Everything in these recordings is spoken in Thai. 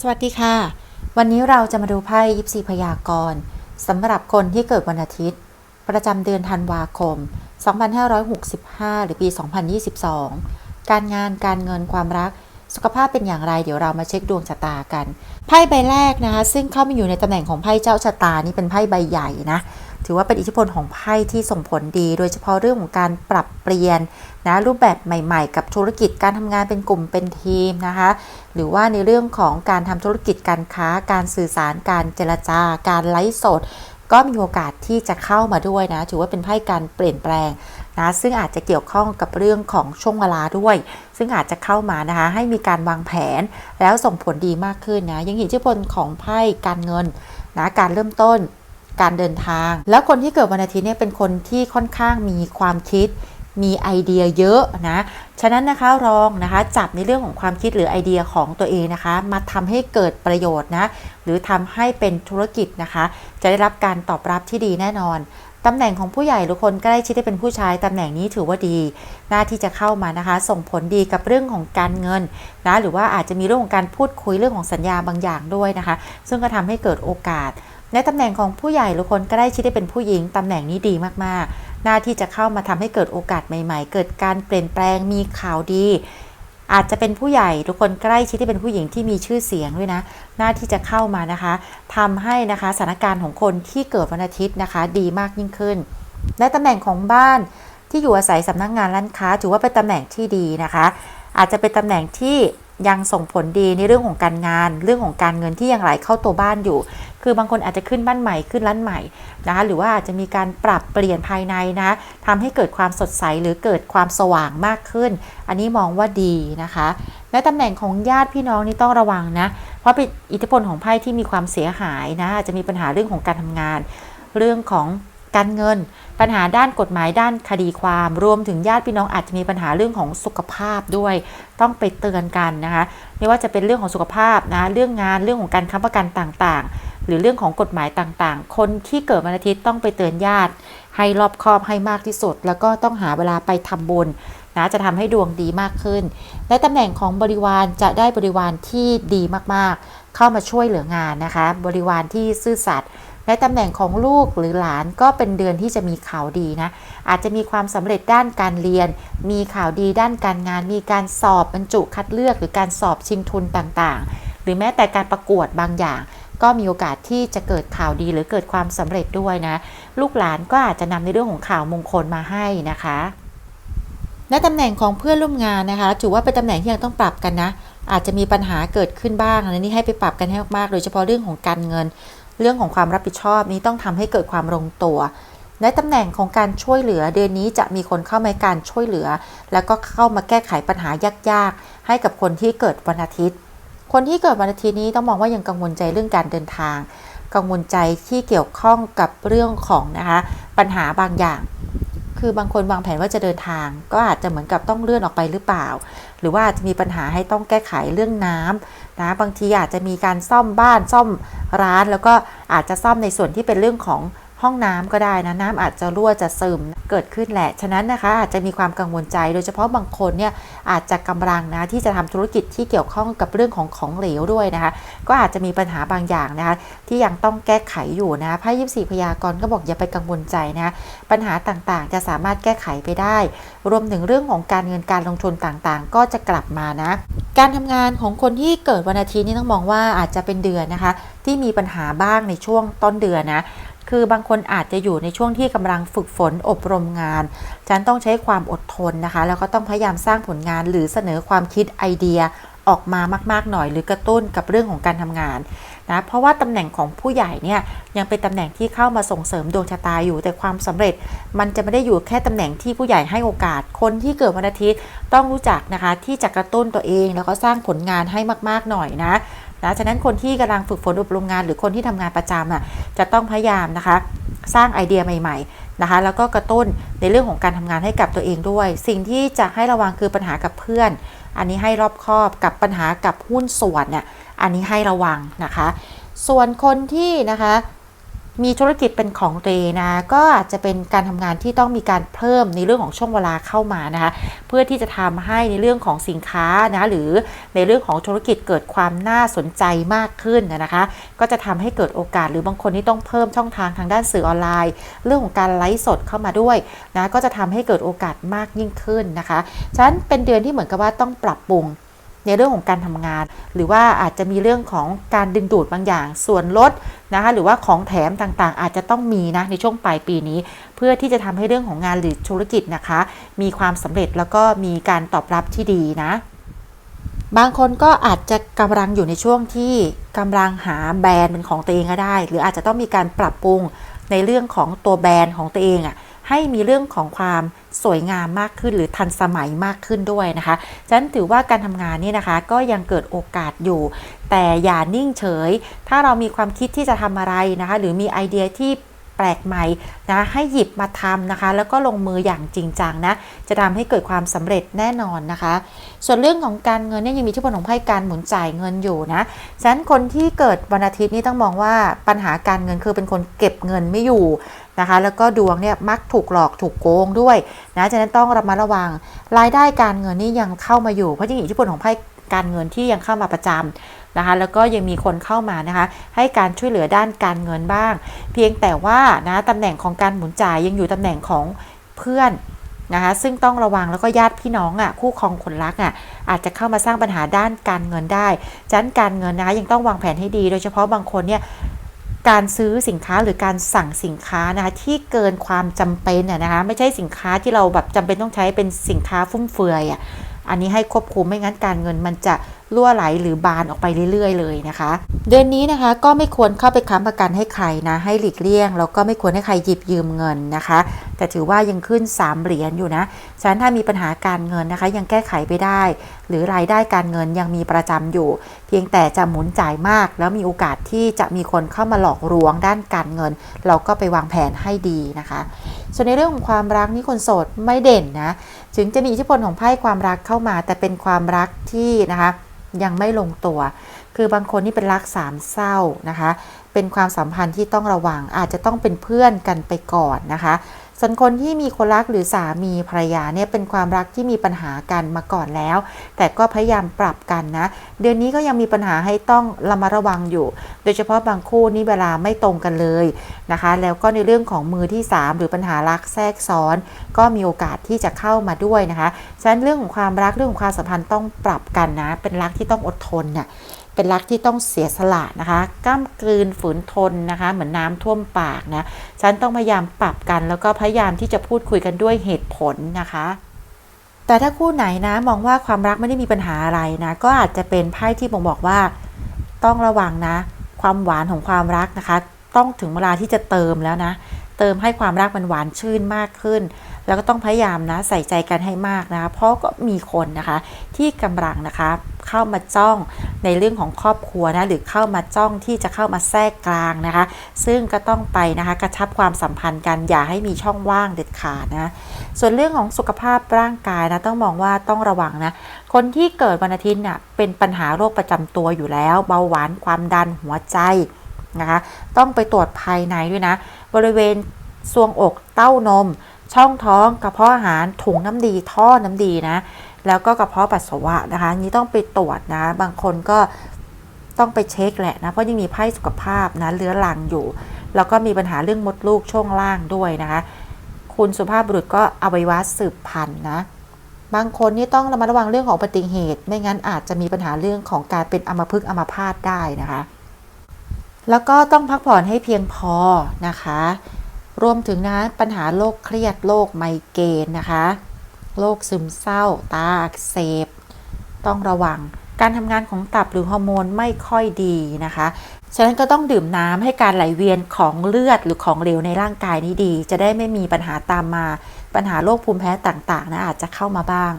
สวัสดีค่ะ วันนี้เราจะมาดูไพ่ยิปซีพยากรณ์สำหรับคนที่เกิดวันอาทิตย์ ประจำเดือนธันวาคม 2565 หรือปี 2022 การงานการเงินความรัก สุขภาพเป็นอย่างไร เดี๋ยวเรามาเช็คดวงชะตากันไพ่ใบแรกนะคะ ซึ่งเข้ามาอยู่ในตำแหน่งของไพ่เจ้าชะตานี่เป็นไพ่ใบใหญ่นะถือว่าเป็นอิทธิพลของไพ่ที่ส่งผลดี โดยเฉพาะเรื่องของการปรับเปลี่ยนนะรูปแบบใหม่ๆ กับธุรกิจการทำงานเป็นกลุ่มเป็นทีมนะคะ หรือว่าในเรื่องของการทำธุรกิจการค้า การสื่อสาร การเจรจา การไลฟ์สด ก็มีโอกาสที่จะเข้ามาด้วยนะ ถือว่าเป็นไพ่การเปลี่ยนแปลง นะซึ่งอาจจะเกี่ยวข้องกับเรื่องของช่วงเวลาด้วย ซึ่งอาจจะเข้ามานะคะให้มีการวางแผนแล้วส่งผลดีมากขึ้นนะยังเห็นอิทธิพลของไพ่การเงินนะการเริ่มต้นการเดินทาง แล้วคนที่เกิดวันอาทิตย์เนี่ยเป็นคนที่ค่อนข้างมีความคิดมีไอเดียเยอะนะ ฉะนั้นนะคะลองนะคะจับในเรื่องของความคิดหรือไอเดียของตัวเองนะคะ มาทำให้เกิดประโยชน์นะ หรือทำให้เป็นธุรกิจนะคะ จะได้รับการตอบรับที่ดีแน่นอน ตำแหน่งของผู้ใหญ่หรือคนใกล้ชิดที่เป็นผู้ชายตำแหน่งนี้ถือว่าดีหน้าที่จะเข้ามานะคะ ส่งผลดีกับเรื่องของการเงินนะหรือว่าอาจจะมีเรื่องของการพูดคุยเรื่องของสัญญาบางอย่างด้วยนะคะ ซึ่งก็ทำให้เกิดโอกาส ในตำแหน่งของผู้ใหญ่หรือคนใกล้ชิดที่เป็นผู้หญิงตำแหน่งนี้ดีมากๆหน้าที่จะเข้ามาทำให้เกิดโอกาสใหม่ ๆ เกิดการเปลี่ยนแปลงมีข่าวดี อาจจะเป็นผู้ใหญ่หรือคนใกล้ชิดที่เป็นผู้หญิงที่มีชื่อเสียงด้วยนะ หน้าที่จะเข้ามานะคะทำให้นะคะสถานการณ์ของคนที่เกิดวันอาทิตย์นะคะ ดีมากยิ่งขึ้นในตำแหน่งของบ้านที่อยู่อาศัยสำนักงานร้านค้า ถือว่าเป็นตำแหน่งที่ดีนะคะ อาจจะเป็นตำแหน่งที่ ยังส่งผลดีในเรื่องของการงาน เรื่องของการเงินที่ยังไหลเข้าตัวบ้านอยู่ คือบางคนอาจจะขึ้นบ้านใหม่ขึ้นร้านใหม่นะคะหรือว่าอาจจะมีการปรับเปลี่ยนภายในนะทำให้เกิดความสดใสหรือเกิดความสว่างมากขึ้น อันนี้มองว่าดีนะคะ และตำแหน่งของญาติพี่น้องนี่ต้องระวังนะ เพราะเป็นอิทธิพลของไพ่ที่มีความเสียหายนะอาจจะมีปัญหาเรื่องของการทำงาน เรื่องของ การเงิน ปัญหาด้านกฎหมายด้านคดีความ รวมถึงญาติพี่น้องอาจจะมีปัญหาเรื่องของสุขภาพด้วย ต้องไปเตือนกันนะคะไม่ว่าจะเป็นเรื่องของสุขภาพนะเรื่องงานเรื่องของการค้ำประกันต่างๆ หรือเรื่องของกฎหมายต่างๆ คนที่เกิดวันอาทิตย์ต้องไปเตือนญาติ ให้รอบคอบให้มากที่สุด แล้วก็ต้องหาเวลาไปทำบุญนะจะทำให้ดวงดีมากขึ้น และตำแหน่งของบริวารจะได้บริวารที่ดีมากๆ เข้ามาช่วยเหลืองานนะคะ บริวารที่ซื่อสัตย์ ในตำแหน่งของลูกหรือหลานก็เป็นเดือนที่จะมีข่าวดีนะ อาจจะมีความสำเร็จด้านการเรียน มีข่าวดีด้านการงาน มีการสอบบรรจุคัดเลือกหรือการสอบชิงทุนต่างๆ หรือแม้แต่การประกวดบางอย่าง ก็มีโอกาสที่จะเกิดข่าวดีหรือเกิดความสำเร็จด้วยนะ ลูกหลานก็อาจจะนำในเรื่องของข่าวมงคลมาให้นะคะและตำแหน่งของเพื่อนร่วมงานนะคะถือว่าเป็นตำแหน่งที่ยังต้องปรับกันนะ อาจจะมีปัญหาเกิดขึ้นบ้างอันนี้ให้ไปปรับกันให้มากๆ โดยเฉพาะเรื่องของการเงิน เรื่องของความรับผิดชอบนี้ต้องทำให้เกิดความลงตัว ในตำแหน่งของการช่วยเหลือเดือนนี้จะมีคนเข้ามาการช่วยเหลือ แล้วก็เข้ามาแก้ไขปัญหายากๆ ให้กับคนที่เกิดวันอาทิตย์ คนที่เกิดวันอาทิตย์นี้ต้องมองว่ายังกังวลใจเรื่องการเดินทาง กังวลใจที่เกี่ยวข้องกับเรื่องของนะคะปัญหาบางอย่างคือบางคนวางแผนว่าจะเดินทาง ก็อาจจะเหมือนกับต้องเลื่อนออกไปหรือเปล่า หรือว่าอาจจะมีปัญหาให้ต้องแก้ไขเรื่องน้ำ นะบางทีอาจจะมีการซ่อมบ้านซ่อมร้าน แล้วก็อาจจะซ่อมในส่วนที่เป็นเรื่องของ ห้องน้ำก็ได้นะน้ำอาจจะรั่วจะซึมเกิดขึ้นแหละ ฉะนั้นนะคะอาจจะมีความกังวลใจ โดยเฉพาะบางคนเนี่ยอาจจะกำลังนะที่จะทำธุรกิจที่เกี่ยวข้องกับเรื่องของของเหลวด้วยนะคะ ก็อาจจะมีปัญหาบางอย่างนะคะที่ยังต้องแก้ไขอยู่นะไพ่ยิบสี่พยากรณ์ก็บอกอย่าไปกังวลใจนะปัญหาต่างๆ จะสามารถแก้ไขไปได้ รวมถึงเรื่องของการเงินการลงทุนต่างๆ ก็จะกลับมานะ การทำงานของคนที่เกิดวันอาทิตย์นี่ต้องมองว่าอาจจะเป็นเดือนนะคะ ที่มีปัญหาบ้างในช่วงต้นเดือนนะ คือบางคนอาจจะอยู่ในช่วงที่กำลังฝึกฝนอบรมงาน ฉันต้องใช้ความอดทนนะคะ แล้วก็ต้องพยายามสร้างผลงานหรือเสนอความคิดไอเดียออกมามากๆหน่อยหรือกระตุ้นกับเรื่องของการทำงานนะเพราะว่าตำแหน่งของผู้ใหญ่เนี่ยยังเป็นตำแหน่งที่เข้ามาส่งเสริมดวงชะตาอยู่แต่ความสำเร็จ มันจะไม่ได้อยู่แค่ตำแหน่งที่ผู้ใหญ่ให้โอกาส คนที่เกิดวันอาทิตย์ต้องรู้จักนะคะที่จะกระตุ้นตัวเอง แล้วก็สร้างผลงานให้มากๆหน่อยนะ นะฉะนั้นคนที่กำลังฝึกฝนอบรมงาน หรือคนที่ทำงานประจำอะจะต้องพยายามนะคะ สร้างไอเดียใหม่ ๆนะคะ แล้วก็กระตุ้นในเรื่องของการทำงานให้กับตัวเองด้วย สิ่งที่จะให้ระวังคือปัญหากับเพื่อน อันนี้ให้รอบคอบกับปัญหากับหุ้นส่วนเนี่ยอันนี้ให้ระวังนะคะ ส่วนคนที่นะคะ มีธุรกิจเป็นของตัวเองนะก็อาจจะเป็นการทำงานที่ต้องมีการเพิ่มในเรื่องของช่วงเวลาเข้ามานะคะเพื่อที่จะทำให้ในเรื่องของสินค้านะหรือในเรื่องของธุรกิจเกิดความน่าสนใจมากขึ้นนะคะ ก็จะทำให้เกิดโอกาสหรือบางคนที่ต้องเพิ่มช่องทางทางด้านสื่อออนไลน์ เรื่องของการไลฟ์สดเข้ามาด้วยนะก็จะทำให้เกิดโอกาสมากยิ่งขึ้นนะคะฉะนั้นเป็นเดือนที่เหมือนกับว่าต้องปรับปรุง ในเรื่องของการทำงาน หรือว่าอาจจะมีเรื่องของการดึงดูดบางอย่าง ส่วนลดนะคะหรือว่าของแถมต่างๆ อาจจะต้องมีนะในช่วงปลายปีนี้ เพื่อที่จะทำให้เรื่องของงานหรือธุรกิจนะคะ มีความสำเร็จแล้วก็มีการตอบรับที่ดีนะบางคนก็อาจจะกำลังอยู่ในช่วงที่กำลังหาแบรนด์เป็นของตัวเองก็ได้ หรืออาจจะต้องมีการปรับปรุงในเรื่องของตัวแบรนด์ของตัวเองอะ่ะ ให้มีเรื่องของความสวยงามมากขึ้นหรือทันสมัยมากขึ้นด้วยนะคะฉะนั้นถือว่าการทำงานนี่นะคะ ก็ยังเกิดโอกาสอยู่ แต่อย่านิ่งเฉย ถ้าเรามีความคิดที่จะทำอะไรนะคะ หรือมีไอเดียที่แปลกใหม่นะให้หยิบมาทำนะคะ แล้วก็ลงมืออย่างจริงจังนะจะทำให้เกิดความสำเร็จแน่นอนนะคะ ส่วนเรื่องของการเงินเนี่ยยังมีที่ผลของไพ่การหมุนจ่ายเงินอยู่นะฉะนั้นคนที่เกิดวันอาทิตย์นี่ต้องมองว่าปัญหาการเงินคือเป็นคนเก็บเงินไม่อยู่ นะคะ แล้วก็ดวงเนี่ยมักถูกหลอกถูกโกงด้วยนะฉะนั้นต้องระมัดระวัง รายได้การเงินนี่ยังเข้ามาอยู่เพราะจริงๆอิทธิพลของไพ่การเงินที่ยังเข้ามาประจำนะคะแล้วก็ยังมีคนเข้ามานะคะให้การช่วยเหลือด้านการเงินบ้าง เพียงแต่ว่านะตำแหน่งของการหมุนจ่ายยังอยู่ตำแหน่งของเพื่อนนะคะซึ่งต้องระวังแล้วก็ญาติพี่น้องอะคู่ครองคนรักอะอาจจะเข้ามาสร้างปัญหาด้านการเงินได้ฉะนั้นการเงินนะคะยังต้องวางแผนให้ดี โดยเฉพาะบางคนเนี่ย การซื้อสินค้าหรือการสั่งสินค้านะคะที่เกินความจำเป็นน่ะนะคะไม่ใช่สินค้าที่เราแบบจำเป็นต้องใช้เป็นสินค้าฟุ่มเฟือยอะอันนี้ให้ควบคุมไม่งั้นการเงินมันจะ รั่วไหลหรือบานออกไปเรื่อย ๆ เลยนะคะ เดือนนี้นะคะก็ไม่ควรเข้าไปค้ำประกันให้ใครนะ ให้หลีกเลี่ยง แล้วก็ไม่ควรให้ใครหยิบยืมเงินนะคะ แต่ถือว่ายังขึ้น 3 เหรียญอยู่นะฉะนั้นถ้ามีปัญหาการเงินนะคะ ยังแก้ไขไปได้ หรือรายได้การเงินยังมีประจำอยู่ เพียงแต่จะหมุนจ่ายมาก แล้วมีโอกาสที่จะมีคนเข้ามาหลอกลวงด้านการเงิน เราก็ไปวางแผนให้ดีนะคะ ส่วนในเรื่องของความรักนี่คนโสดไม่เด่นนะ ถึงจะมีอิทธิพลของไพ่ความรักเข้ามา แต่เป็นความรักที่นะคะ ยังไม่ลงตัว คือบางคนนี่เป็นรักสามเศร้านะคะ เป็นความสัมพันธ์ที่ต้องระวังอาจจะต้องเป็นเพื่อนกันไปก่อนนะคะ ส่วนคนที่มีคนรักหรือสามีภรรยาเนี่ยเป็นความรักที่มีปัญหากันมาก่อนแล้ว แต่ก็พยายามปรับกันนะ เดือนนี้ก็ยังมีปัญหาให้ต้องระมัดระวังอยู่ โดยเฉพาะบางคู่นี่เวลาไม่ตรงกันเลยนะคะ แล้วก็ในเรื่องของมือที่ 3 หรือปัญหารักแทรกซ้อน ก็มีโอกาสที่จะเข้ามาด้วยนะคะฉะนั้นเรื่องของความรักเรื่องของความสัมพันธ์ต้องปรับกันนะ เป็นรักที่ต้องอดทนเนี่ย เป็นรักที่ต้องเสียสละนะคะก้ามกลืนฝืนทนนะคะ เหมือนน้ำท่วมปากนะ ฉันต้องพยายามปรับกัน แล้วก็พยายามที่จะพูดคุยกันด้วยเหตุผลนะคะ แต่ถ้าคู่ไหนนะมองว่าความรักไม่ได้มีปัญหาอะไรนะ ก็อาจจะเป็นไพ่ที่บ่งบอกว่า ต้องระวังนะ ความหวานของความรักนะคะ ต้องถึงเวลาที่จะเติมแล้วนะ เติมให้ความรักมันหวานชื่นมากขึ้น แล้วก็ต้องพยายามนะใส่ใจกันให้มากนะคะเพราะก็มีคนนะคะที่กำลังนะคะเข้ามาจ้องในเรื่องของครอบครัวนะหรือเข้ามาจ้องที่จะเข้ามาแทรกกลางนะคะ ซึ่งก็ต้องไปนะคะกระชับความสัมพันธ์กันอย่าให้มีช่องว่างเด็ดขาดนะส่วนเรื่องของสุขภาพร่างกายนะต้องมองว่าต้องระวังนะคนที่เกิดวันอาทิตย์น่ะเป็นปัญหาโรคประจำตัวอยู่แล้ว เบาหวานความดันหัวใจ นะคะ ต้องไปตรวจภายในด้วยนะ บริเวณซวงอกเต้านม ช่องท้องกระเพาะอาหารถุงน้ำดีท่อน้ำดีนะ แล้วก็กระเพาะปัสสาวะนะคะนี้ต้องไปตรวจนะ บางคนก็ต้องไปเช็คแหละนะ เพราะยังมีไพ่สุขภาพนะเรื้อรังอยู่ แล้วก็มีปัญหาเรื่องมดลูกช่วงล่างด้วยนะคะ คุณสุภาพบุรุษก็อวัยวะสืบพันธุ์นะ บางคนนี่ต้องระมัดระวังเรื่องของอุบัติเหตุ ไม่งั้นอาจจะมีปัญหาเรื่องของการเป็นอัมพฤกษ์อัมพาตได้นะคะ แล้วก็ต้องพักผ่อนให้เพียงพอนะคะ รวมถึงนะปัญหาโรคเครียดโรคไมเกรนนะคะโรคซึมเศร้า ตาอักเสบ ต้องระวังการทำงานของตับหรือฮอร์โมนไม่ค่อยดีนะคะ ฉะนั้นก็ต้องดื่มน้ำให้การไหลเวียนของเลือดหรือของเหลวในร่างกายนี้ดี จะได้ไม่มีปัญหาตามมา ปัญหาโรคภูมิแพ้ต่างๆนะอาจจะเข้ามาบ้าง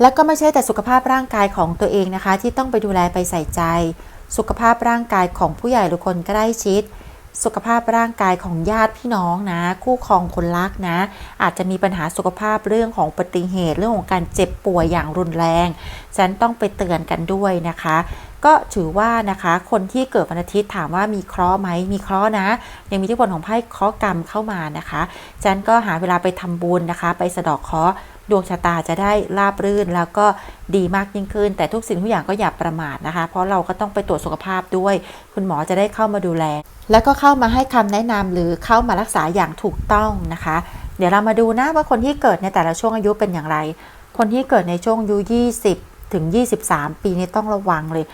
และก็ไม่ใช่แต่สุขภาพร่างกายของตัวเองนะคะ ที่ต้องไปดูแลไปใส่ใจ สุขภาพร่างกายของผู้ใหญ่หรือคนใกล้ชิด สุขภาพร่างกายของญาติพี่น้องนะ คู่ครองคนรักนะ อาจจะมีปัญหาสุขภาพเรื่องของอุบัติเหตุเรื่องของการเจ็บป่วยอย่างรุนแรงฉันต้องไปเตือนกันด้วยนะคะก็ถือว่านะคะคนที่เกิดวันอาทิตย์ถามว่ามีเคราะห์ไหมมีเคราะห์นะ ยังมีที่ผลของไพ่เคราะห์กรรมเข้ามานะคะจันก็หาเวลาไปทำบุญนะคะ ไปสะดอกเคราะห์ ดวงชะตาจะได้ราบรื่นแล้วก็ดีมากยิ่งขึ้น แต่ทุกสิ่งทุกอย่างก็อย่าประมาทนะคะ เพราะเราก็ต้องไปตรวจสุขภาพด้วย คุณหมอจะได้เข้ามาดูแล แล้วก็เข้ามาให้คำแนะนำหรือเข้ามารักษาอย่างถูกต้องนะคะ เดี๋ยวเรามาดูนะว่าคนที่เกิดในแต่ละช่วงอายุเป็นอย่างไร คนที่เกิดในช่วงอายุ 20 ถึง 23 ปีนี้ต้องระวังเลย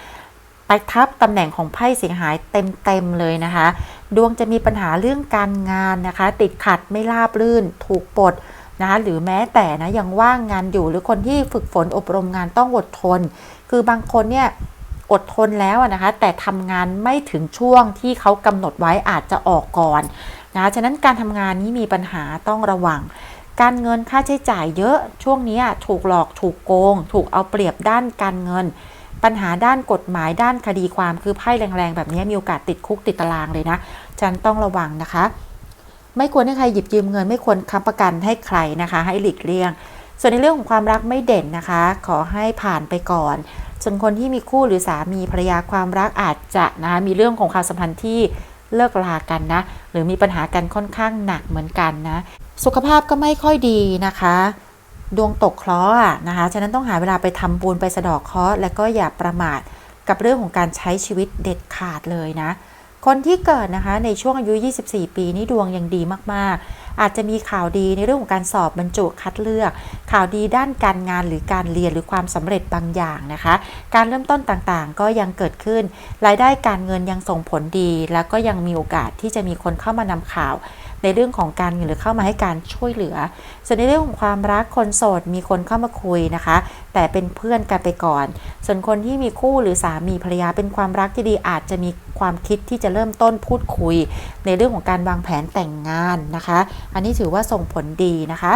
ไปทับตำแหน่งของไพ่เสียหายเต็มๆเลยนะคะ ดวงจะมีปัญหาเรื่องการงานนะคะ ติดขัดไม่ราบรื่น ถูกปลด นะคะหรือแม้แต่นะยังว่างงานอยู่หรือคนที่ฝึกฝนอบรมงานต้องอดทน คือบางคนเนี่ยอดทนแล้วนะคะ แต่ทำงานไม่ถึงช่วงที่เขากำหนดไว้อาจจะออกก่อนนะฉะนั้นการทำงานนี้มีปัญหาต้องระวัง การเงินค่าใช้จ่ายเยอะช่วงนี้ถูกหลอกถูกโกง ถูกเอาเปรียบด้านการเงิน ปัญหาด้านกฎหมายด้านคดีความคือไพ่แรงๆ แบบนี้มีโอกาสติดคุกติดตารางเลยนะฉันต้องระวังนะคะ ไม่ควรให้ใครหยิบยืมเงิน ไม่ควรค้ำประกันให้ใครนะคะ ให้หลีกเลี่ยง ส่วนในเรื่องของความรักไม่เด่นนะคะ ขอให้ผ่านไปก่อน ส่วนคนที่มีคู่หรือสามีภรรยาความรักอาจจะนะคะมีเรื่องของความสัมพันธ์ที่เลิกลากันนะ หรือมีปัญหากันค่อนข้างหนักเหมือนกันนะ สุขภาพก็ไม่ค่อยดีนะคะ ดวงตกเคราะห์อนะคะ ฉะนั้นต้องหาเวลาไปทำบุญไปสะดอกเคราะห์และก็อย่าประมาทกับเรื่องของการใช้ชีวิตเด็ดขาดเลยนะ คนที่เกิดนะคะในช่วงอายุ 24 ปีนี่ดวงยังดีมาก ๆ อาจจะมีข่าวดีในเรื่องของการสอบบรรจุคัดเลือก ข่าวดีด้านการงานหรือการเรียนหรือความสำเร็จบางอย่างนะคะ การเริ่มต้นต่างๆ ก็ยังเกิดขึ้น รายได้การเงินยังส่งผลดี แล้วก็ยังมีโอกาสที่จะมีคนเข้ามานำข่าว ในเรื่องของการเงินหรือเข้ามาให้การช่วยเหลือ ส่วนในเรื่องของความรักคนโสดมีคนเข้ามาคุยนะคะ แต่เป็นเพื่อนกันไปก่อน ส่วนคนที่มีคู่หรือสามีภรรยาเป็นความรักที่ดีอาจจะมีความคิดที่จะเริ่มต้นพูดคุย ในเรื่องของการวางแผนแต่งงานนะคะ อันนี้ถือว่าส่งผลดีนะคะ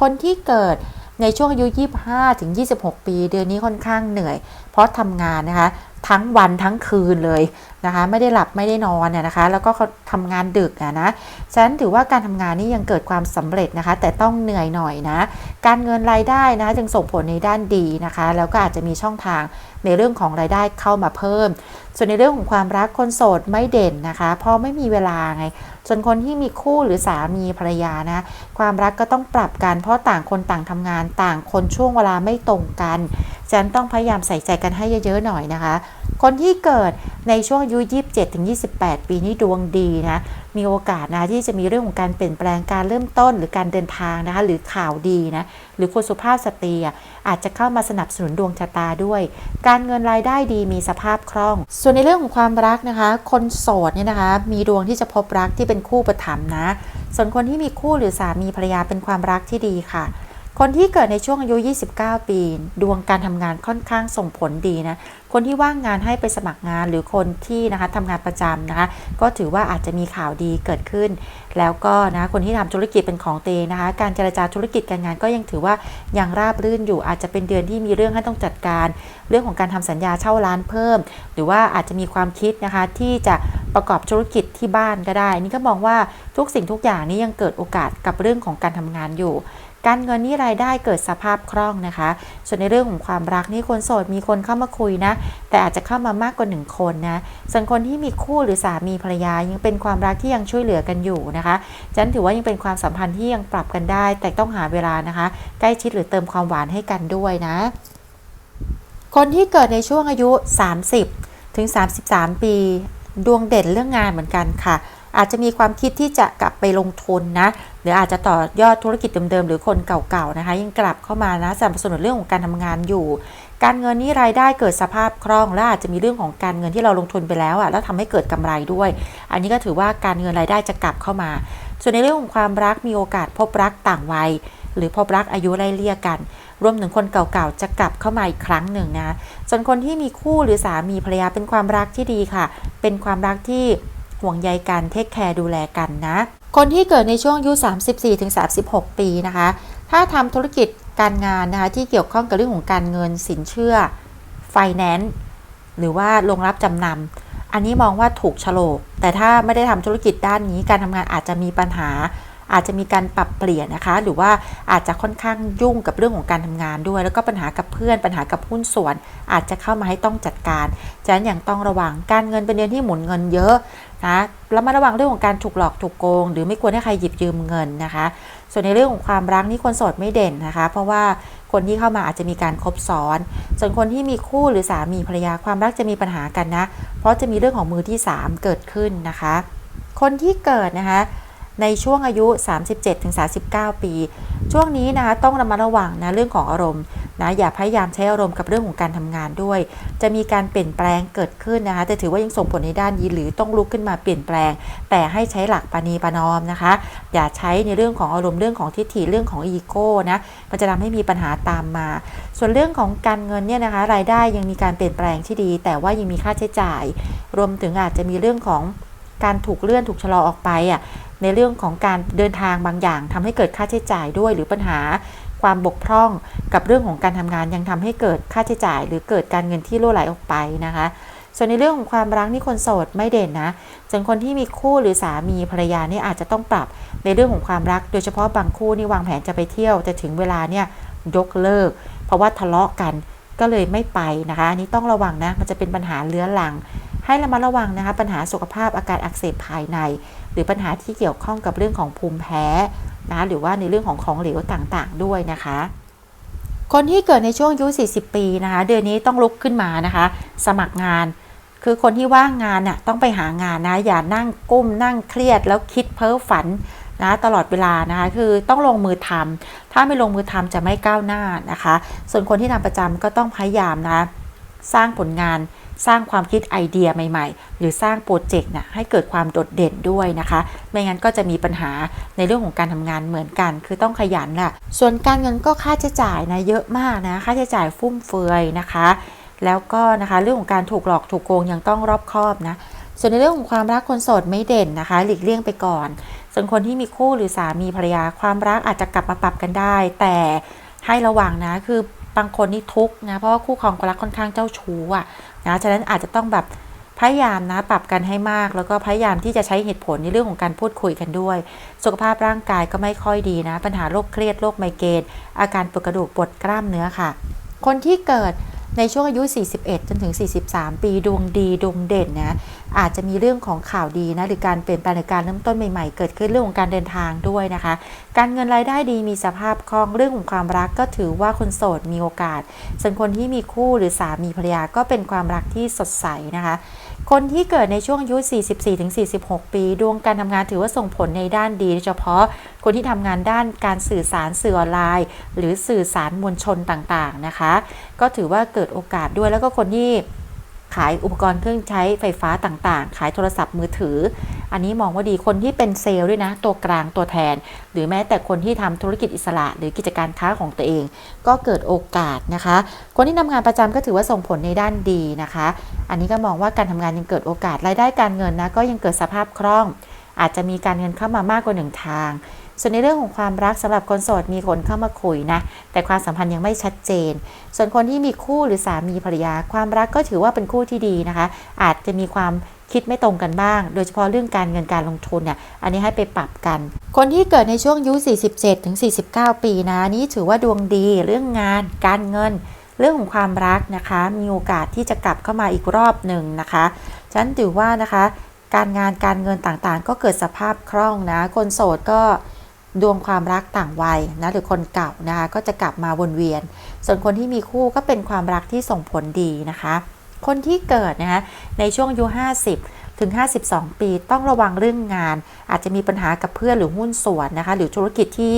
คนที่เกิดในช่วงอายุ 25 ถึง 26 ปี เดือนนี้ค่อนข้างเหนื่อย เพราะทำงานนะคะ ทั้งวันทั้งคืนเลยนะคะ ไม่ได้หลับไม่ได้นอนเนี่ยนะคะ แล้วก็เขาทำงานดึกอะนะฉะนั้นถือว่าการทำงานนี้ยังเกิดความสำเร็จนะคะ แต่ต้องเหนื่อยหน่อยนะ การเงินรายได้นะจึงส่งผลในด้านดีนะคะ แล้วก็อาจจะมีช่องทางในเรื่องของรายได้เข้ามาเพิ่ม ส่วนในเรื่องของความรักคนโสดไม่เด่นนะคะเพราะไม่มีเวลาไงส่วนคนที่มีคู่หรือสามีภรรยานะความรักก็ต้องปรับกันเพราะต่างคนต่างทำงานต่างคนช่วงเวลาไม่ตรงกัน ฉันต้องพยายามใส่ใจกันให้เยอะๆหน่อยนะคะ คนที่เกิดในช่วงอายุ 27 ถึง 28 ปีนี้ดวงดีนะ มีโอกาสนะที่จะมีเรื่องของการเปลี่ยนแปลงการเริ่มต้นหรือการเดินทางนะคะ หรือข่าวดีนะ หรือคนสุภาพสตรีอาจจะเข้ามาสนับสนุนดวงชะตาด้วย การเงินรายได้ดีมีสภาพคล่อง ส่วนในเรื่องของความรักนะคะ คนโสดเนี่ยนะคะ มีดวงที่จะพบรักที่เป็นคู่ประถมนะ ส่วนคนที่มีคู่หรือสามีภรรยาเป็นความรักที่ดีค่ะ คนที่เกิดในช่วงอายุ 29 ปี ดวงการทำงานค่อนข้างส่งผลดีนะ คนที่ว่างงานให้ไปสมัครงานหรือคนที่นะคะทำงานประจำนะคะ ก็ถือว่าอาจจะมีข่าวดีเกิดขึ้น แล้วก็นะคนที่ทำธุรกิจเป็นของเองนะคะ การเจรจาธุรกิจการงานก็ยังถือว่ายังราบรื่นอยู่ อาจจะเป็นเดือนที่มีเรื่องให้ต้องจัดการ เรื่องของการทำสัญญาเช่าร้านเพิ่ม หรือว่าอาจจะมีความคิดนะคะที่จะประกอบธุรกิจที่บ้านก็ได้ นี่ก็มองว่าทุกสิ่งทุกอย่างนี้ยังเกิดโอกาสกับเรื่องของการทำงานอยู่ การเงินนี่รายได้เกิดสภาพคล่องนะคะ ส่วนในเรื่องของความรักนี่คนโสดมีคนเข้ามาคุยนะ แต่อาจจะเข้ามามากกว่าหนึ่งคนนะ ส่วนคนที่มีคู่หรือสามีภรรยายังเป็นความรักที่ยังช่วยเหลือกันอยู่นะคะฉะนันถือว่ายังเป็นความสัมพันธ์ที่ยังปรับกันได้ แต่ต้องหาเวลานะคะ ใกล้ชิดหรือเติมความหวานให้กันด้วยนะ คนที่เกิดในช่วงอายุ 30 ถึง 33 ปี ดวงเด่นเรื่องงานเหมือนกันค่ะ อาจจะมีความคิดที่จะกลับไปลงทุนนะหรืออาจจะต่อยอดธุรกิจเดิมๆ หรือคนเก่าๆนะคะยังกลับเข้ามานะสนับสนุนเรื่องของการทำงานอยู่ การเงินนี้รายได้เกิดสภาพคล่องและอาจจะมีเรื่องของการเงินที่เราลงทุนไปแล้วอะแล้วทำให้เกิดกำไรด้วย อันนี้ก็ถือว่าการเงินรายได้จะกลับเข้ามา ส่วนในเรื่องของความรักมีโอกาสพบรักต่างวัยหรือพบรักอายุไล่เลี่ยกัน รวมถึงคนเก่าๆ จะกลับเข้ามาอีกครั้งหนึ่งนะ ส่วนคนที่มีคู่หรือสามีภรรยาเป็นความรักที่ดีค่ะ เป็นความรักที่ ห่วงใยกันเทคแคร์ดูแลกันนะ คนที่เกิดในช่วงอายุ 34-36 ปีนะคะ ถ้าทำธุรกิจการงานนะคะที่เกี่ยวข้องกับเรื่องของการเงินสินเชื่อไฟแนนซ์หรือว่าลงรับจำนำอันนี้มองว่าถูกโฉลกแต่ถ้าไม่ได้ทำธุรกิจด้านนี้การทำงานอาจจะมีปัญหา อาจจะมีการปรับเปลี่ยนนะคะ หรือว่าอาจจะค่อนข้างยุ่งกับเรื่องของการทำงานด้วย แล้วก็ปัญหากับเพื่อนปัญหากับหุ้นส่วน อาจจะเข้ามาให้ต้องจัดการฉะนั้นอย่างต้องระวังการเงินเป็นเดือนที่หมุนเงินเยอะนะแล้วมาระวังเรื่องของการถูกหลอกถูกโกง หรือไม่ควรให้ใครหยิบยืมเงินนะคะ ส่วนในเรื่องของความรักนี่คนโสดไม่เด่นนะคะ เพราะว่าคนที่เข้ามาอาจจะมีการคบซ้อน ส่วนคนที่มีคู่หรือสามีภรรยาความรักจะมีปัญหากันนะ เพราะจะมีเรื่องของมือที่ 3 เกิดขึ้นนะคะ คนที่เกิดนะคะ ในช่วงอายุ 37-39 ปี ช่วงนี้นะคะต้องระมัดระวังนะเรื่องของอารมณ์นะอย่าพยายามใช้อารมณ์กับเรื่องของการทำงานด้วย จะมีการเปลี่ยนแปลงเกิดขึ้นนะคะแต่ถือว่ายังส่งผลในด้านดีหรือต้องลุกขึ้นมาเปลี่ยนแปลง แต่ให้ใช้หลักปณีปนอมนะคะ อย่าใช้ในเรื่องของอารมณ์เรื่องของทิฏฐิเรื่องของอีโก้นะมันจะทำให้มีปัญหาตามมา ส่วนเรื่องของการเงินเนี่ยนะคะ รายได้ยังมีการเปลี่ยนแปลงที่ดี แต่ว่ายังมีค่าใช้จ่าย รวมถึงอาจจะมีเรื่องของการถูกเลื่อนถูกชะลอออกไปอะ ในเรื่องของการเดินทางบางอย่างทำให้เกิดค่าใช้จ่ายด้วย หรือปัญหาความบกพร่องกับเรื่องของการทำงานยังทำให้เกิดค่าใช้จ่าย หรือเกิดการเงินที่รั่วไหลออกไปนะคะ ส่วนในเรื่องของความรักนี่คนโสดไม่เด่นนะส่วนคนที่มีคู่หรือสามีภรรยานี่อาจจะต้องปรับในเรื่องของความรัก โดยเฉพาะบางคู่นี่วางแผนจะไปเที่ยวแต่ถึงเวลาเนี่ยยกเลิก เพราะว่าทะเลาะกันก็เลยไม่ไปนะคะอันนี้ต้องระวังนะมันจะเป็นปัญหาเลื้อรัง ให้ระมัดระวังนะคะปัญหาสุขภาพอาการอักเสบภายใน หรือปัญหาที่เกี่ยวข้องกับเรื่องของภูมิแพ้นะหรือว่าในเรื่องของของเหลวต่างๆ ด้วยนะคะ คนที่เกิดในช่วงอายุ 40 ปีนะคะ เดือนนี้ต้องลุกขึ้นมานะคะ สมัครงาน คือคนที่ว่างงานน่ะต้องไปหางานนะอย่านั่งก้มนั่งเครียด แล้วคิดเพ้อฝันนะตลอดเวลานะคะคือต้องลงมือทำถ้าไม่ลงมือทำจะไม่ก้าวหน้านะคะ ส่วนคนที่ทำประจำก็ต้องพยายามนะสร้างผลงาน สร้างความคิดไอเดียใหม่ ๆ หรือสร้างโปรเจกต์นะให้เกิดความโดดเด่นด้วยนะคะ ไม่งั้นก็จะมีปัญหาในเรื่องของการทำงานเหมือนกัน คือต้องขยันแหละส่วนการเงินก็ค่าใช้จ่ายนะเยอะมากนะค่าใช้จ่ายฟุ่มเฟือยนะคะ แล้วก็นะคะเรื่องของการถูกหลอกถูกโกงยังต้องรอบคอบนะส่วนในเรื่องของความรักคนโสดไม่เด่นนะคะ หลีกเลี่ยงไปก่อน ส่วนคนที่มีคู่หรือสามีภรรยาความรักอาจจะกลับมาปรับกันได้ แต่ให้ระวังนะคือบางคนนี่ทุกข์นะเพราะว่าคู่ครองรักค่อนข้างเจ้าชู้อะ นะฉะนั้นอาจจะต้องแบบพยายามนะปรับกันให้มาก แล้วก็พยายามที่จะใช้เหตุผลในเรื่องของการพูดคุยกันด้วย สุขภาพร่างกายก็ไม่ค่อยดีนะ ปัญหาโรคเครียดโรคไมเกรนอาการปวดกระดูกปวดกล้ามเนื้อค่ะ คนที่เกิด ในช่วงอายุ 41 จนถึง 43 ปีดวงดีดวงเด่นนะอาจจะมีเรื่องของข่าวดีนะหรือการเปลี่ยนแปลงหรือการเริ่มต้นใหม่ๆ เกิดขึ้นเรื่องของการเดินทางด้วยนะคะ การเงินรายได้ดีมีสภาพคล่องเรื่องของความรักก็ถือว่าคนโสดมีโอกาสส่วนคนที่มีคู่หรือสามีภรรยาก็เป็นความรักที่สดใสนะคะ คนที่เกิดในช่วงอายุ 44-46 ปี ดวงการทำงานถือว่าส่งผลในด้านดีโดยเฉพาะคนที่ทำงานด้านการสื่อสารสื่อออนไลน์ หรือสื่อสารมวลชนต่างๆนะคะ ก็ถือว่าเกิดโอกาสด้วยแล้วก็คนที่ ขายอุปกรณ์เครื่องใช้ไฟฟ้าต่างๆ ขายโทรศัพท์มือถือ อันนี้มองว่าดีคนที่เป็นเซลล์ด้วยนะ ตัวกลางตัวแทน หรือแม้แต่คนที่ทำธุรกิจอิสระ หรือกิจการค้าของตัวเอง ก็เกิดโอกาสนะคะ คนที่ทำงานประจำก็ถือว่าส่งผลในด้านดีนะคะ อันนี้ก็มองว่าการทำงานยังเกิดโอกาสรายได้การเงินนะก็ยังเกิดสภาพคล่อง อาจจะมีการเงินเข้ามามากกว่าหนึ่งทาง ส่วนในเรื่องของความรักสำหรับคนโสดมีคนเข้ามาคุยนะ แต่ความสัมพันธ์ยังไม่ชัดเจน ส่วนคนที่มีคู่หรือสามีภรรยา ความรักก็ถือว่าเป็นคู่ที่ดีนะคะ อาจจะมีความคิดไม่ตรงกันบ้าง โดยเฉพาะเรื่องการเงินการลงทุนเนี่ย อันนี้ให้ไปปรับกัน คนที่เกิดในช่วงอายุ 47 ถึง 49 ปีนะนี่ถือว่าดวงดีเรื่องงาน การเงิน เรื่องของความรักนะคะ มีโอกาสที่จะกลับเข้ามาอีกรอบหนึ่งนะคะฉันถือว่านะคะ การงานการเงินต่างๆ ก็เกิดสภาพคล่องนะ คนโสดก็ ดวงความรักต่างวัยนะหรือคนเก่านะคะก็จะกลับมาวนเวียน ส่วนคนที่มีคู่ก็เป็นความรักที่ส่งผลดีนะคะ คนที่เกิดนะคะในช่วงอายุ50 ถึง 52 ปีต้องระวังเรื่องงาน อาจจะมีปัญหากับเพื่อนหรือหุ้นส่วนนะคะ หรือธุรกิจที่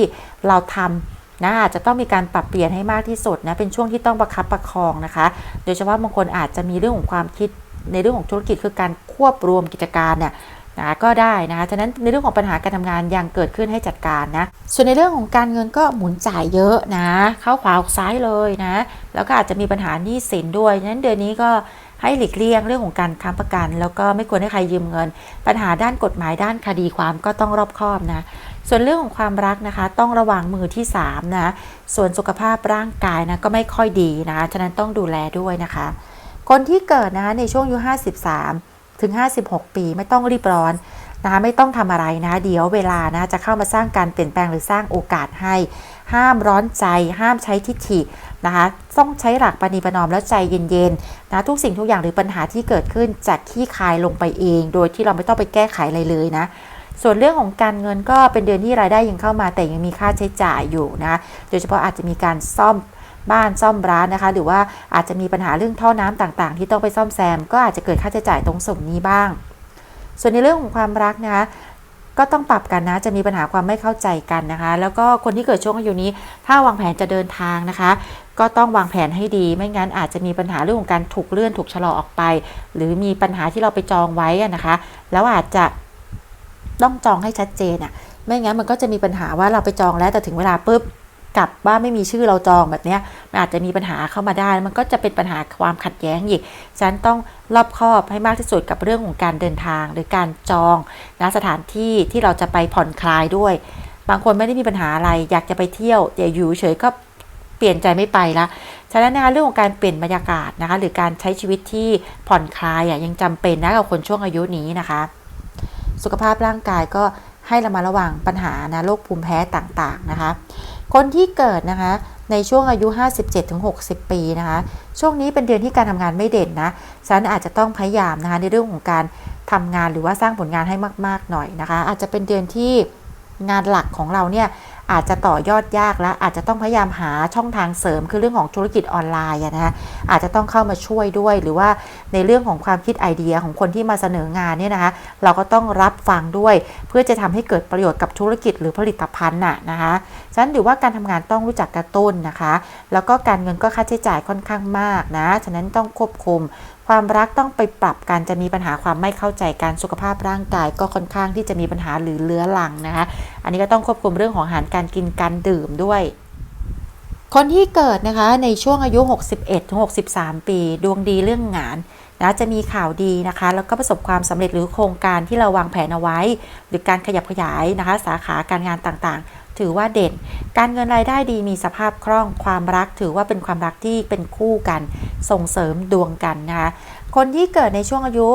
เราทำนะอาจจะต้องมีการปรับเปลี่ยนให้มากที่สุดนะเป็นช่วงที่ต้องประคับประคองนะคะ โดยเฉพาะบางคนอาจจะมีเรื่องของความคิดในเรื่องของธุรกิจคือการควบรวมกิจการเนี่ย นะก็ได้นะคะฉะนั้นในเรื่องของปัญหาการทำงานยังเกิดขึ้นให้จัดการนะ ส่วนในเรื่องของการเงินก็หมุนจ่ายเยอะนะ เข้าขวาออกซ้ายเลยนะ แล้วก็อาจจะมีปัญหาหนี้สินด้วยฉะนั้นเดือนนี้ก็ให้หลีกเลี่ยงเรื่องของการค้ำประกัน แล้วก็ไม่ควรให้ใครยืมเงิน ปัญหาด้านกฎหมายด้านคดีความก็ต้องรอบคอบนะส่วนเรื่องของความรักนะคะ ต้องระวังมือที่3นะส่วนสุขภาพร่างกายนะก็ไม่ค่อยดีนะคะฉะนั้นต้องดูแลด้วยนะคะ คนที่เกิดนะคะในช่วงอายุ53 ถึง 56 ปีไม่ต้องรีบร้อนนะคะไม่ต้องทำอะไรนะ เดี๋ยวเวลานะจะเข้ามาสร้างการเปลี่ยนแปลงหรือสร้างโอกาสให้ ห้ามร้อนใจ ห้ามใช้ทิฐินะคะ ต้องใช้หลักปณีปนอมแล้วใจเย็นๆนะทุกสิ่งทุกอย่างหรือปัญหาที่เกิดขึ้นจะขี้คายลงไปเอง โดยที่เราไม่ต้องไปแก้ไขอะไรเลยนะ ส่วนเรื่องของการเงินก็เป็นเดือนที่รายได้ยังเข้ามาแต่ยังมีค่าใช้จ่ายอยู่นะ โดยเฉพาะอาจจะมีการซ่อม บ้านซ่อมร้านนะคะ หรือว่าอาจจะมีปัญหาเรื่องท่อน้ำต่างๆ ที่ต้องไปซ่อมแซม ก็อาจจะเกิดค่าใช้จ่ายตรงส่วนนี้บ้าง ส่วนในเรื่องของความรักนะคะก็ต้องปรับกันนะ จะมีปัญหาความไม่เข้าใจกันนะคะ แล้วก็คนที่เกิดช่วงอายุนี้ ถ้าวางแผนจะเดินทางนะคะ ก็ต้องวางแผนให้ดี ไม่งั้นอาจจะมีปัญหาเรื่องของการถูกเลื่อนถูกชะลอออกไป หรือมีปัญหาที่เราไปจองไว้นะคะ แล้วอาจจะต้องจองให้ชัดเจนอะ ไม่งั้นมันก็จะมีปัญหาว่าเราไปจองแล้วแต่ถึงเวลาปุ๊บ กับว่าไม่มีชื่อเราจองแบบนี้มันอาจจะมีปัญหาเข้ามาได้ มันก็จะเป็นปัญหาความขัดแย้งอีกฉันต้องรอบคอบให้มากที่สุดกับเรื่องของการเดินทาง หรือการจองนะสถานที่ที่เราจะไปผ่อนคลายด้วย บางคนไม่ได้มีปัญหาอะไร อยากจะไปเที่ยวแต่อยู่เฉยก็เปลี่ยนใจไม่ไปละฉะนั้นนะคะเรื่องของการเปลี่ยนบรรยากาศนะคะหรือการใช้ชีวิตที่ผ่อนคลายอะยังจำเป็นนะกับคนช่วงอายุนี้นะคะ สุขภาพร่างกายก็ให้เรามาระวังปัญหานะโรคภูมิแพ้ต่างๆนะคะ คนที่เกิดนะคะในช่วงอายุ 57-60 ปีนะคะ ช่วงนี้เป็นเดือนที่การทำงานไม่เด่นนะฉะนั้นอาจจะต้องพยายามนะคะในเรื่องของการทำงานหรือว่าสร้างผลงานให้มาก ๆ หน่อยนะคะ อาจจะเป็นเดือนที่งานหลักของเราเนี่ย อาจจะต่อยอดยากแล้วอาจจะต้องพยายามหาช่องทางเสริมคือเรื่องของธุรกิจออนไลน์นะคะอาจจะต้องเข้ามาช่วยด้วย หรือว่าในเรื่องของความคิดไอเดียของคนที่มาเสนองานเนี่ยนะคะเราก็ต้องรับฟังด้วย เพื่อจะทำให้เกิดประโยชน์กับธุรกิจหรือผลิตภัณฑ์น่ะนะคะฉะนั้นหรือว่าการทำงานต้องรู้จักกระตุ้นนะคะ แล้วก็การเงินก็ค่าใช้จ่ายค่อนข้างมากนะฉะนั้นต้องควบคุม ความรักต้องไปปรับกันจะมีปัญหาความไม่เข้าใจการสุขภาพร่างกาย ก็ค่อนข้างที่จะมีปัญหาหรือเลื้อรังนะคะ อันนี้ก็ต้องควบคุมเรื่องของอาหารการกินการดื่มด้วย คนที่เกิดนะคะในช่วงอายุ 61-63 ปี ดวงดีเรื่องงานนะจะมีข่าวดีนะคะ แล้วก็ประสบความสำเร็จหรือโครงการที่เราวางแผนเอาไว้ หรือการขยับขยายนะคะ สาขาการงานต่างๆ ถือว่าเด่น การเงินรายได้ดีมีสภาพคล่องความรัก ถือว่าเป็นความรักที่เป็นคู่กัน ส่งเสริมดวงกันนะคะคนที่เกิดในช่วงอายุ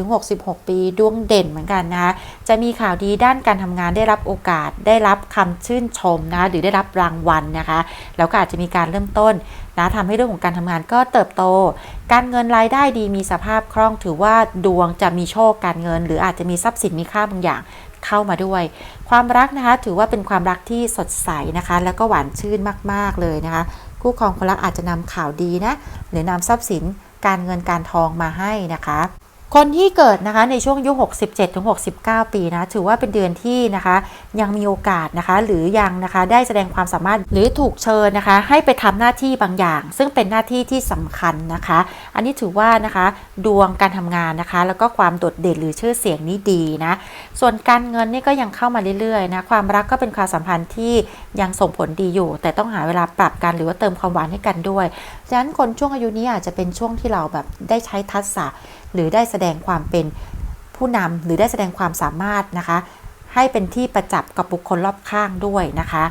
64-66 ปี ดวงเด่นเหมือนกันนะคะจะมีข่าวดีด้านการทำงานได้รับโอกาส ได้รับคำชื่นชมนะคะหรือได้รับรางวัลนะคะ แล้วก็อาจจะมีการเริ่มต้นนะทำให้เรื่องของการทำงานก็เติบโต การเงินรายได้ดีมีสภาพคล่อง ถือว่าดวงจะมีโชคการเงิน หรืออาจจะมีทรัพย์สินมีค่าบางอย่าง เข้ามาด้วย ความรักนะคะถือว่าเป็นความรักที่สดใสนะคะ แล้วก็หวานชื่นมากๆเลยนะคะ คู่ครองคนรักอาจจะนำข่าวดีนะหรือนำทรัพย์สินการเงินการทองมาให้นะคะ คนที่เกิดนะคะในช่วงอายุ67-69 ปีนะถือว่าเป็นเดือนที่นะคะยังมีโอกาสนะคะ หรือยังนะคะได้แสดงความสามารถหรือถูกเชิญนะคะ ให้ไปทำหน้าที่บางอย่าง ซึ่งเป็นหน้าที่ที่สำคัญนะคะ อันนี้ถือว่านะคะดวงการทำงานนะคะ แล้วก็ความโดดเด่นหรือชื่อเสียงนี้ดีนะส่วนการเงินนี่ก็ยังเข้ามาเรื่อยๆนะความรักก็เป็นความสัมพันธ์ที่ยังส่งผลดีอยู่ แต่ต้องหาเวลาปรับกันหรือว่าเติมความหวานให้กันด้วยฉะนั้นคนช่วงอายุนี้อาจจะเป็นช่วงที่เราแบบได้ใช้ทักษะ หรือได้แสดงความเป็นผู้นำหรือได้แสดงความสามารถนะคะ ให้เป็นที่ประจับกับบุคคลรอบข้างด้วยนะคะ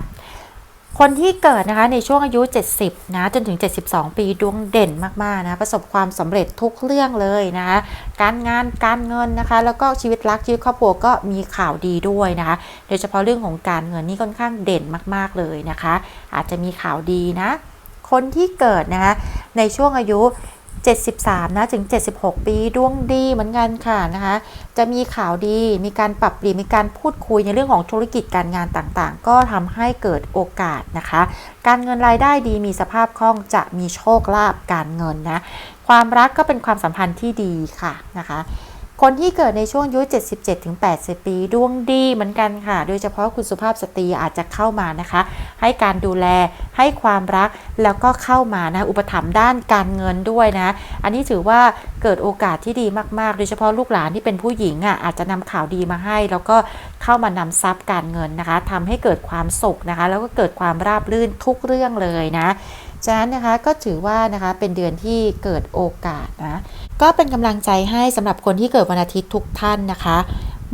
คนที่เกิดนะคะในช่วงอายุ 70 นะจนถึง 72 ปีดวงเด่นมากๆนะประสบความสำเร็จทุกเรื่องเลยนะคะการงานการเงินนะคะ แล้วก็ชีวิตรักชีวิตครอบครัวก็มีข่าวดีด้วยนะคะ โดยเฉพาะเรื่องของการเงินนี่ค่อนข้างเด่นมาก ๆเลยนะคะ อาจจะมีข่าวดีนะคนที่เกิดนะคะในช่วงอายุ 73นะถึง 76 ปีดวงดีเหมือนกันค่ะนะคะจะมีข่าวดีมีการปรับเปลี่ยนมีการพูดคุยในเรื่องของธุรกิจการงานต่างๆ ก็ทำให้เกิดโอกาสนะคะ การเงินรายได้ดีมีสภาพคล่องจะมีโชคลาภการเงินนะความรักก็เป็นความสัมพันธ์ที่ดีค่ะนะคะ คนที่เกิดในช่วงอายุ77-80 ปีดวงดีเหมือนกันค่ะ โดยเฉพาะคุณสุภาพสตรีอาจจะเข้ามานะคะ ให้การดูแลให้ความรักแล้วก็เข้ามานะอุปถัมภ์ด้านการเงินด้วยนะ อันนี้ถือว่าเกิดโอกาสที่ดีมากๆ โดยเฉพาะลูกหลานที่เป็นผู้หญิงอะอาจจะนำข่าวดีมาให้ แล้วก็เข้ามานำทรัพย์การเงินนะคะทำให้เกิดความสุขนะคะ แล้วก็เกิดความราบรื่นทุกเรื่องเลยนะฉะนั้นนะคะก็ถือว่านะคะเป็นเดือนที่เกิดโอกาสนะ ก็เป็นกำลังใจให้สำหรับคนที่เกิดวันอาทิตย์ทุกท่านนะคะ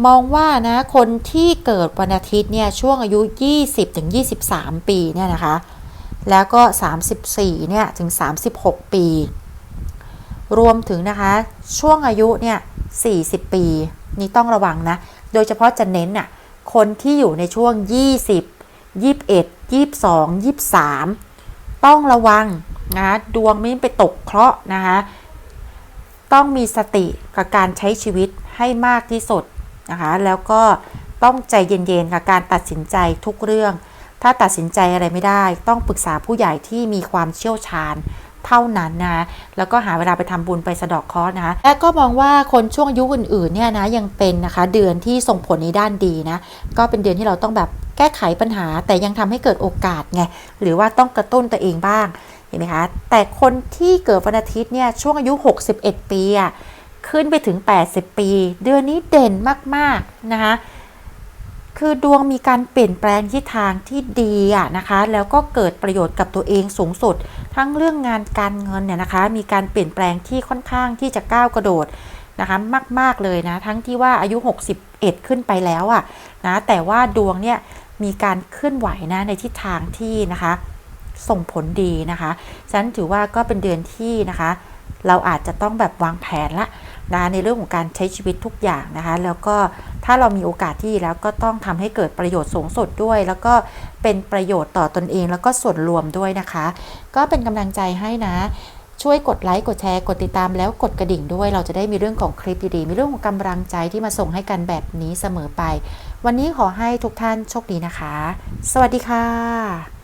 มองว่านะคนที่เกิดวันอาทิตย์เนี่ยช่วงอายุ 20-23 ปีเนี่ยนะคะ แล้วก็ 34เนี่ยถึง 36 ปี รวมถึงนะคะช่วงอายุเนี่ย40 ปี นี่ต้องระวังนะ โดยเฉพาะจะเน้นน่ะคนที่อยู่ในช่วง 20 21 22 23 ต้องระวังนะดวงไม่ไปตกเคราะห์นะคะ ต้องมีสติกับการใช้ชีวิตให้มากที่สุดนะคะ แล้วก็ต้องใจเย็นๆกับการตัดสินใจทุกเรื่อง ถ้าตัดสินใจอะไรไม่ได้ ต้องปรึกษาผู้ใหญ่ที่มีความเชี่ยวชาญเท่านั้นนะแล้วก็หาเวลาไปทำบุญไปสะดอกเคราะห์นะคะและก็มองว่าคนช่วงอายุอื่นๆเนี่ยนะยังเป็นนะคะเดือนที่ส่งผลในด้านดีนะ ก็เป็นเดือนที่เราต้องแบบแก้ไขปัญหา แต่ยังทำให้เกิดโอกาสไง หรือว่าต้องกระตุ้นตัวเองบ้าง เห็นไหมคะ แต่คนที่เกิดวันอาทิตย์เนี่ยช่วงอายุ 61 ปีอะขึ้นไปถึง 80 ปี เดือนนี้เด่นมากๆนะคะคือดวงมีการเปลี่ยนแปลงทิศทางที่ดีอะนะคะ แล้วก็เกิดประโยชน์กับตัวเองสูงสุด ทั้งเรื่องงานการเงินเนี่ยนะคะ มีการเปลี่ยนแปลงที่ค่อนข้างที่จะก้าวกระโดดนะคะมาก ๆเลยนะ ทั้งที่ว่าอายุ 61 ขึ้นไปแล้วอะนะแต่ว่าดวงเนี่ยมีการเคลื่อนไหวนะในทิศทางที่นะคะ ส่งผลดีนะคะฉะนั้นถือว่าก็เป็นเดือนที่นะคะ เราอาจจะต้องแบบวางแผนละนะในเรื่องของการใช้ชีวิตทุกอย่างนะคะ แล้วก็ถ้าเรามีโอกาสที่แล้วก็ต้องทำให้เกิดประโยชน์สูงสุดด้วย แล้วก็เป็นประโยชน์ต่อตนเอง แล้วก็ส่วนรวมด้วยนะคะ ก็เป็นกำลังใจให้นะช่วยกดไลค์กดแชร์กดติดตามแล้วกดกระดิ่งด้วย เราจะได้มีเรื่องของคลิปดีๆ มีเรื่องของกำลังใจที่มาส่งให้กันแบบนี้เสมอไป วันนี้ขอให้ทุกท่านโชคดีนะคะ สวัสดีค่ะ